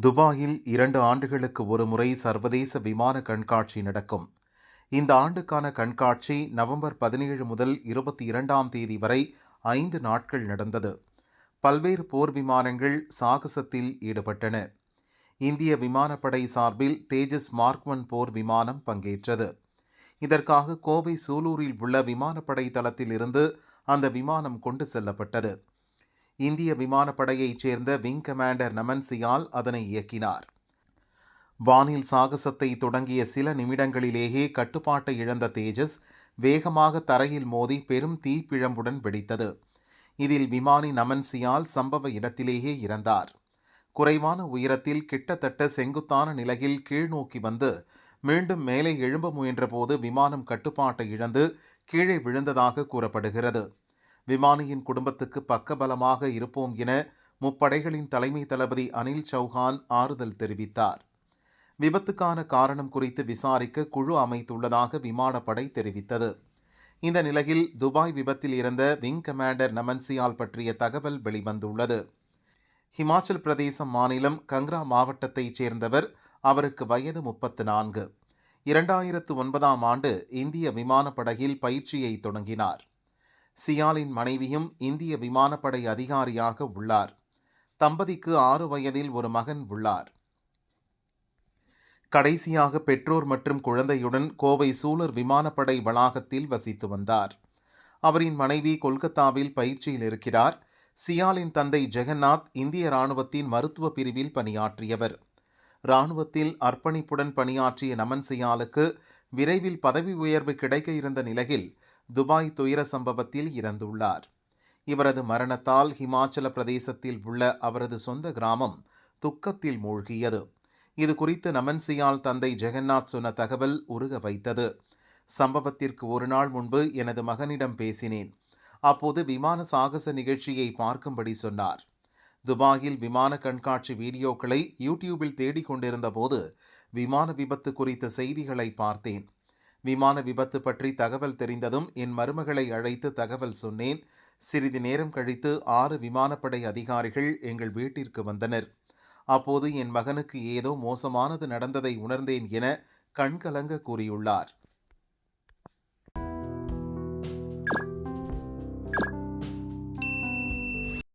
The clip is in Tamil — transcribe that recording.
துபாயில் இரண்டு ஆண்டுகளுக்கு ஒருமுறை சர்வதேச விமான கண்காட்சி நடக்கும். இந்த ஆண்டுக்கான கண்காட்சி நவம்பர் பதினேழு முதல் இருபத்தி இரண்டாம் தேதி வரை ஐந்து நாட்கள் நடந்தது. பல்வேறு போர் விமானங்கள் சாகசத்தில் ஈடுபட்டன. இந்திய விமானப்படை சார்பில் தேஜஸ் மார்க் ஒன் போர் விமானம் பங்கேற்றது. இதற்காக கோவை சூலூரில் உள்ள விமானப்படை தளத்தில் இருந்து அந்த விமானம் கொண்டு செல்லப்பட்டது. இந்திய விமானப்படையைச் சேர்ந்த விங் கமாண்டர் நமன் சியால் அதனை இயக்கினார். வானில் சாகசத்தை தொடங்கிய சில நிமிடங்களிலேயே கட்டுப்பாட்டை இழந்த தேஜஸ் வேகமாக தரையில் மோதி பெரும் தீப்பிழம்புடன் வெடித்தது. இதில் விமானி நமன் சியால் சம்பவ இடத்திலேயே இறந்தார். குறைவான உயரத்தில் கிட்டத்தட்ட செங்குத்தான நிலையில் கீழ்நோக்கி வந்து மீண்டும் மேலே எழும்ப முயன்றபோது விமானம் கட்டுப்பாட்டை இழந்து கீழே விழுந்ததாக கூறப்படுகிறது. விமானியின் குடும்பத்துக்கு பக்கபலமாக இருப்போம் என முப்படைகளின் தலைமை தளபதி அனில் சௌஹான் ஆறுதல் தெரிவித்தார். விபத்துக்கான காரணம் குறித்து விசாரிக்க குழு அமைத்துள்ளதாக விமானப்படை தெரிவித்தது. இந்த நிலையில் துபாய் விபத்தில் இறந்த விங் கமாண்டர் நமன்சியால் பற்றிய தகவல் வெளிவந்துள்ளது. ஹிமாச்சல் பிரதேசம் மாநிலம் கங்ரா மாவட்டத்தைச் சேர்ந்தவர் அவருக்கு வயது முப்பத்து நான்கு. இரண்டாயிரத்து ஒன்பதாம் ஆண்டு இந்திய விமானப்படையில் பயிற்சியை தொடங்கினார். சியாலின் மனைவியும் இந்திய விமானப்படை அதிகாரியாக உள்ளார். தம்பதிக்கு ஆறு வயதில் ஒரு மகன் உள்ளார். கடைசியாக பெற்றோர் மற்றும் குழந்தையுடன் கோவை சூலர் விமானப்படை வளாகத்தில் வசித்து வந்தார். அவரின் மனைவி கொல்கத்தாவில் பயிற்சியில் இருக்கிறார். சியாலின் தந்தை ஜெகநாத் இந்திய ராணுவத்தின் மருத்துவ பிரிவில் பணியாற்றியவர். ராணுவத்தில் அர்ப்பணிப்புடன் பணியாற்றிய நமன் சியாலுக்கு விரைவில் பதவி உயர்வு கிடைக்க இருந்த நிலையில் துபாய் துயர சம்பவத்தில் இறந்துள்ளார். இவரது மரணத்தால் ஹிமாச்சல பிரதேசத்தில் உள்ள அவரது சொந்த கிராமம் துக்கத்தில் மூழ்கியது. இது குறித்து நமன்சியால் தந்தை ஜெகநாத் சொன்ன தகவல் உருக வைத்தது. சம்பவத்திற்கு ஒரு நாள் முன்பு எனது மகனிடம் பேசினேன். அப்போது விமான சாகச நிகழ்ச்சியை பார்க்கும்படி சொன்னார். துபாயில் விமான கண்காட்சி வீடியோக்களை யூடியூபில் தேடிக் கொண்டிருந்த போது விமான விபத்து குறித்த செய்திகளை பார்த்தேன். விமான விபத்து பற்றி தகவல் தெரிந்ததும் என் மருமகளை அழைத்து தகவல் சொன்னேன். சிறிது நேரம் கழித்து ஆறு விமானப்படை அதிகாரிகள் எங்கள் வீட்டிற்கு வந்தனர். அப்போது என் மகனுக்கு ஏதோ மோசமானது நடந்ததை உணர்ந்தேன் என கண்கலங்க கூறியுள்ளார்.